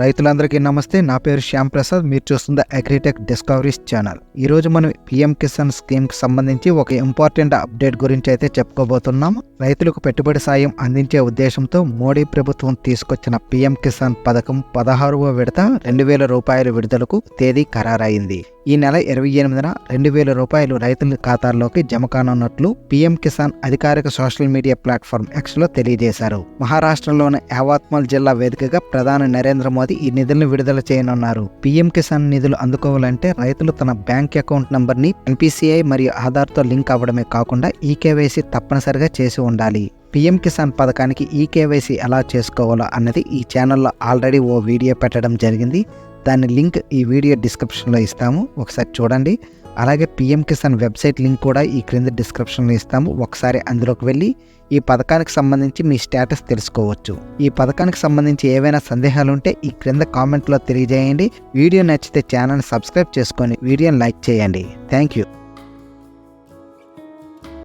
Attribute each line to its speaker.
Speaker 1: రైతులందరికీ నమస్తే. నా పేరు శ్యామ్ ప్రసాద్. మీరు చూస్తున్న అగ్రిటెక్ డిస్కవరీస్ ఛానల్. ఈరోజు మనం పిఎం కిసాన్ స్కీమ్కి సంబంధించి ఒక ఇంపార్టెంట్ అప్డేట్ గురించి అయితే చెప్పుకోబోతున్నాం. రైతులకు పెట్టుబడి సాయం అందించే ఉద్దేశంతో మోడీ ప్రభుత్వం తీసుకొచ్చిన పిఎం కిసాన్ పథకం పదహారవ విడత రెండు వేల రూపాయల విడుదలకు తేదీ ఖరారైంది. ఈ నెల ఇరవై ఎనిమిదిన రెండు వేల రూపాయలు రైతుల ఖాతాల్లోకి జమ కానున్నట్లు పీఎం కిసాన్ అధికారిక సోషల్ మీడియా ప్లాట్ఫామ్ ఎక్స్లో తెలియజేశారు. మహారాష్ట్రలోని యావత్మల్ జిల్లా వేదికగా ప్రధాని నరేంద్ర మోదీ ఈ నిధులను విడుదల చేయనున్నారు. పీఎం కిసాన్ నిధులు అందుకోవాలంటే రైతులు తన బ్యాంక్ అకౌంట్ నంబర్ని ఎన్పిసిఐ మరియు ఆధార్తో లింక్ అవ్వడమే కాకుండా ఈ తప్పనిసరిగా చేసి ఉండాలి. పీఎం కిసాన్ పథకానికి ఈ కేవైసీ ఎలా చేసుకోవాలో అన్నది ఈ ఛానల్లో ఆల్రెడీ ఓ వీడియో పెట్టడం జరిగింది. దాని లింక్ ఈ వీడియో డిస్క్రిప్షన్లో ఇస్తాము. ఒకసారి చూడండి. అలాగే పిఎం కిసాన్ వెబ్సైట్ లింక్ కూడా ఈ క్రింద డిస్క్రిప్షన్లో ఇస్తాము. ఒకసారి అందులోకి వెళ్ళి ఈ పథకానికి సంబంధించి మీ స్టేటస్ తెలుసుకోవచ్చు. ఈ పథకానికి సంబంధించి ఏవైనా సందేహాలు ఉంటే ఈ క్రింద కామెంట్లో తెలియజేయండి. వీడియో నచ్చితే ఛానల్ సబ్స్క్రైబ్ చేసుకొని వీడియోని లైక్ చేయండి. Thank you